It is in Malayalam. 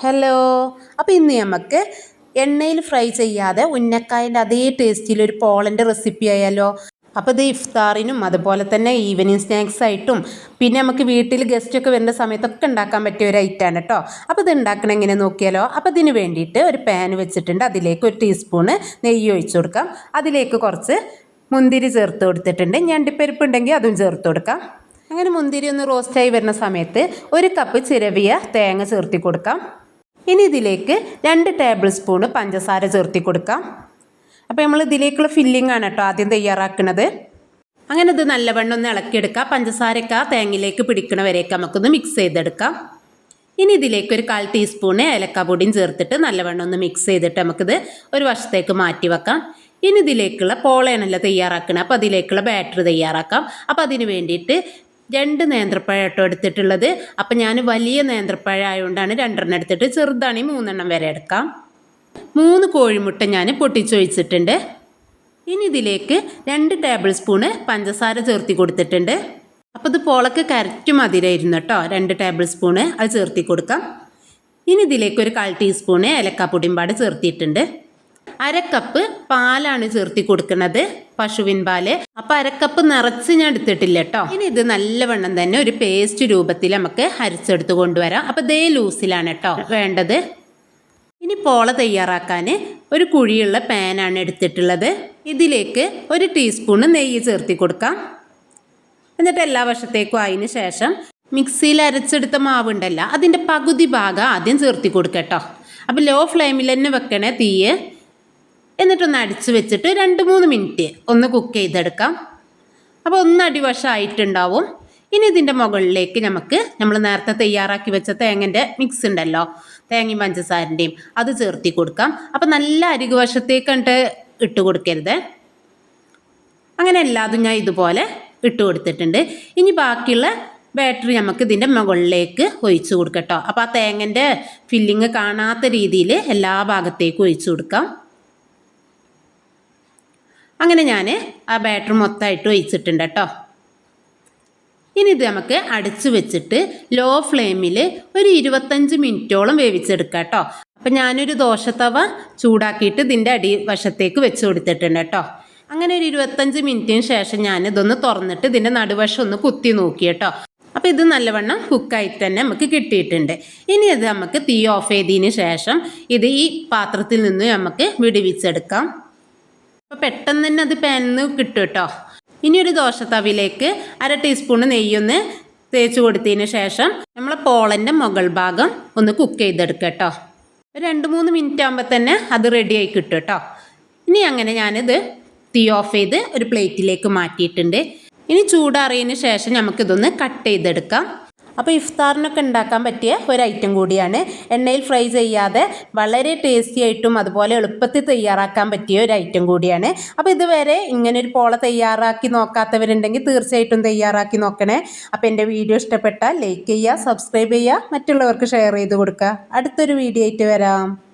ഹലോ അപ്പോൾ ഇന്ന് നമുക്ക് എണ്ണയിൽ ഫ്രൈ ചെയ്യാതെ ഉന്നക്കായന്റെ അതേ ടേസ്റ്റിൽ ഒരു പോളന്റെ റെസിപ്പി ആയാലോ. അപ്പോൾ ഇത് ഇഫ്താറിനും അതുപോലെ തന്നെ ഈവനിങ് സ്നാക്സ് ആയിട്ടും പിന്നെ നമുക്ക് വീട്ടിൽ ഗസ്റ്റൊക്കെ വരുന്ന സമയത്തൊക്കെ ഉണ്ടാക്കാൻ പറ്റിയ ഒരു ഐറ്റമാണ് കേട്ടോ അപ്പോൾ ഇത് ഉണ്ടാക്കണം എങ്ങനെ നോക്കിയാലോ അപ്പോൾ ഇതിന് വേണ്ടിയിട്ട് ഒരു പാൻ വെച്ചിട്ടുണ്ട്. അതിലേക്ക് ഒരു ടീസ്പൂണ് നെയ്യ് ഒഴിച്ചു കൊടുക്കാം. അതിലേക്ക് കുറച്ച് മുന്തിരി ചേർത്ത് കൊടുത്തിട്ടുണ്ട്. ഞണ്ടിപ്പരിപ്പ് ഉണ്ടെങ്കിൽ അതും ചേർത്ത് കൊടുക്കാം. അങ്ങനെ മുന്തിരി ഒന്ന് റോസ്റ്റായി വരുന്ന സമയത്ത് ഒരു കപ്പ് ചിരവിയ തേങ്ങ ചേർത്തി കൊടുക്കാം. ഇനി ഇതിലേക്ക് രണ്ട് ടേബിൾ സ്പൂണ് പഞ്ചസാര ചേർത്തി കൊടുക്കാം. അപ്പോൾ നമ്മൾ ഇതിലേക്കുള്ള ഫില്ലിംഗ് ആണ് കേട്ടോ ആദ്യം തയ്യാറാക്കുന്നത്. അങ്ങനെ ഇത് നല്ലവണ്ണം ഒന്ന് ഇളക്കിയെടുക്കുക പഞ്ചസാരക്ക തേങ്ങയിലേക്ക് പിടിക്കണ വരേക്ക് നമുക്കൊന്ന് മിക്സ് ചെയ്തെടുക്കാം. ഇനി ഇതിലേക്ക് ഒരു കാൽ ടീസ്പൂണ് ഏലക്കാപ്പൊടിയും ചേർത്തിട്ട് നല്ലവണ്ണം ഒന്ന് മിക്സ് ചെയ്തിട്ട് നമുക്കിത് ഒരു വശത്തേക്ക് മാറ്റി വെക്കാം. ഇനി ഇതിലേക്കുള്ള പോളയാണല്ലോ തയ്യാറാക്കണം. അപ്പോൾ അതിലേക്കുള്ള ബാറ്ററി തയ്യാറാക്കാം. അപ്പോൾ അതിന് വേണ്ടിയിട്ട് രണ്ട് നേന്ത്രപ്പഴം കേട്ടോ എടുത്തിട്ടുള്ളത്. അപ്പം ഞാൻ വലിയ നേന്ത്രപ്പഴം ആയതുകൊണ്ടാണ് രണ്ടെണ്ണം എടുത്തിട്ട് ചെറുതാണെങ്കിൽ മൂന്നെണ്ണം വരെ എടുക്കാം. മൂന്ന് കോഴിമുട്ട ഞാൻ പൊട്ടിച്ചൊഴിച്ചിട്ടുണ്ട് ഇനി ഇതിലേക്ക് രണ്ട് ടേബിൾ സ്പൂണ് പഞ്ചസാര ചേർത്തി കൊടുത്തിട്ടുണ്ട്. അപ്പോൾ ഇത് പോളക്ക് കരറ്റ് മതിരായിരുന്നു കേട്ടോ. രണ്ട് ടേബിൾ സ്പൂണ് അത് ചേർത്തി കൊടുക്കാം. ഇനി ഇതിലേക്ക് ഒരു കാൽ ടീസ്പൂണ് ഏലക്കാപ്പൊടിയും പാട് ചേർത്തിയിട്ടുണ്ട്. അരക്കപ്പ് പാലാണ് ചേർത്തി കൊടുക്കുന്നത് പശുവിൻ പാൽ. അപ്പൊ അരക്കപ്പ് നിറച്ച് ഞാൻ എടുത്തിട്ടില്ല കേട്ടോ ഇനി ഇത് നല്ലവണ്ണം തന്നെ ഒരു പേസ്റ്റ് രൂപത്തിൽ നമുക്ക് അരച്ചെടുത്ത് കൊണ്ടുവരാം. അപ്പൊ ദേ ലൂസിലാണ് കേട്ടോ വേണ്ടത്. ഇനി പോള തയ്യാറാക്കാൻ ഒരു കുഴിയുള്ള പാനാണ് എടുത്തിട്ടുള്ളത്. ഇതിലേക്ക് ഒരു ടീസ്പൂണ് നെയ്യ് ചേർത്തി കൊടുക്കാം. എന്നിട്ട് എല്ലാ വശത്തേക്കും അതിന് ശേഷം മിക്സിയിൽ അരച്ചെടുത്ത മാവ് മാവുണ്ടല്ല അതിന്റെ പകുതി ഭാഗം ആദ്യം ചേർത്തി കൊടുക്കട്ടോ. അപ്പോൾ ലോ ഫ്ലെയിമിൽ തന്നെ വെക്കണേ തീയ്. എന്നിട്ടൊന്ന് അടിച്ച് വെച്ചിട്ട് രണ്ട് മൂന്ന് മിനിറ്റ് ഒന്ന് കുക്ക് ചെയ്തെടുക്കാം. അപ്പോൾ ഒന്ന് അടിവശമായിട്ടുണ്ടാവും ഇനി ഇതിന്റെ മുകളിലേക്ക് നമുക്ക് നമ്മൾ നേരത്തെ തയ്യാറാക്കി വെച്ച തേങ്ങന്റെ മിക്സ് ഉണ്ടല്ലോ. തേങ്ങയും പഞ്ചസാരന്റെയും അത് ചേർത്തി കൊടുക്കാം. അപ്പോൾ നല്ല അരികു വശത്തേക്കണ്ട് ഇട്ട് കൊടുക്കരുത്. അങ്ങനെ എല്ലാതും ഞാൻ ഇതുപോലെ ഇട്ട് കൊടുത്തിട്ടുണ്ട്. ഇനി ബാക്കിയുള്ള ബാറ്ററി നമുക്ക് ഇതിന്റെ മുകളിലേക്ക് ഒഴിച്ചു കൊടുക്കട്ടോ. അപ്പോൾ ആ തേങ്ങന്റെ ഫില്ലിങ് കാണാത്ത രീതിയിൽ എല്ലാ ഭാഗത്തേക്കും ഒഴിച്ചു കൊടുക്കാം. അങ്ങനെ ഞാൻ ആ ബാറ്റർ മൊത്തമായിട്ട് ഒഴിച്ചിട്ടുണ്ട് കേട്ടോ ഇനി ഇത് നമുക്ക് അടച്ചു വെച്ചിട്ട് ലോ ഫ്ലെയിമിൽ ഒരു ഇരുപത്തഞ്ച് മിനിറ്റോളം വേവിച്ചെടുക്കാം കേട്ടോ അപ്പം ഞാനൊരു ദോശത്തവ ചൂടാക്കിയിട്ട് ഇതിന്റെ അടി വശത്തേക്ക് വെച്ച് കൊടുത്തിട്ടുണ്ട് കേട്ടോ അങ്ങനെ ഒരു ഇരുപത്തഞ്ച് മിനിറ്റിന് ശേഷം ഞാൻ ഇതൊന്ന് തുറന്നിട്ട് ഇതിന്റെ നടുവശം ഒന്ന് കുത്തി നോക്കി കേട്ടോ അപ്പോൾ ഇത് നല്ലവണ്ണം കുക്കായി തന്നെ നമുക്ക് കിട്ടിയിട്ടുണ്ട്. ഇനി ഇത് നമുക്ക് തീ ഓഫ് ചെയ്തതിന് ശേഷം ഇത് ഈ പാത്രത്തിൽ നിന്ന് നമുക്ക് വിടുവിച്ചെടുക്കാം. അപ്പോൾ പെട്ടെന്ന് തന്നെ അത് പാനിന്ന് കിട്ടും കേട്ടോ ഇനി ഒരു ദോശത്തവിലേക്ക് അര ടീസ്പൂൺ നെയ്യൊന്ന് തേച്ച് കൊടുത്തതിന് ശേഷം നമ്മൾ പോളന്റെ മുകൾ ഭാഗം ഒന്ന് കുക്ക് ചെയ്തെടുക്കുക കേട്ടോ രണ്ട് മൂന്ന് മിനിറ്റ് ആകുമ്പോൾ തന്നെ അത് റെഡി ആയി കിട്ടും കേട്ടോ ഇനി അങ്ങനെ ഞാനിത് തീ ഓഫ് ചെയ്ത് ഒരു പ്ലേറ്റിലേക്ക് മാറ്റിയിട്ടുണ്ട്. ഇനി ചൂടാറിയതിന് ശേഷം നമുക്കിതൊന്ന് കട്ട് ചെയ്തെടുക്കാം. അപ്പോൾ ഇഫ്താറിനൊക്കെ ഉണ്ടാക്കാൻ പറ്റിയ ഒരു ഐറ്റം കൂടിയാണ്. എണ്ണയിൽ ഫ്രൈ ചെയ്യാതെ വളരെ ടേസ്റ്റി ആയിട്ടും അതുപോലെ എളുപ്പത്തിൽ തയ്യാറാക്കാൻ പറ്റിയ ഒരു ഐറ്റം കൂടിയാണ്. അപ്പോൾ ഇതുവരെ ഇങ്ങനെ ഒരു പോള തയ്യാറാക്കി നോക്കാത്തവരുണ്ടെങ്കിൽ തീർച്ചയായിട്ടും തയ്യാറാക്കി നോക്കണേ. അപ്പോൾ എന്റെ വീഡിയോ ഇഷ്ടപ്പെട്ടാൽ ലൈക്ക് ചെയ്യുക സബ്സ്ക്രൈബ് ചെയ്യുക മറ്റുള്ളവർക്ക് ഷെയർ ചെയ്ത് കൊടുക്കുക. അടുത്തൊരു വീഡിയോ ആയിട്ട് വരാം.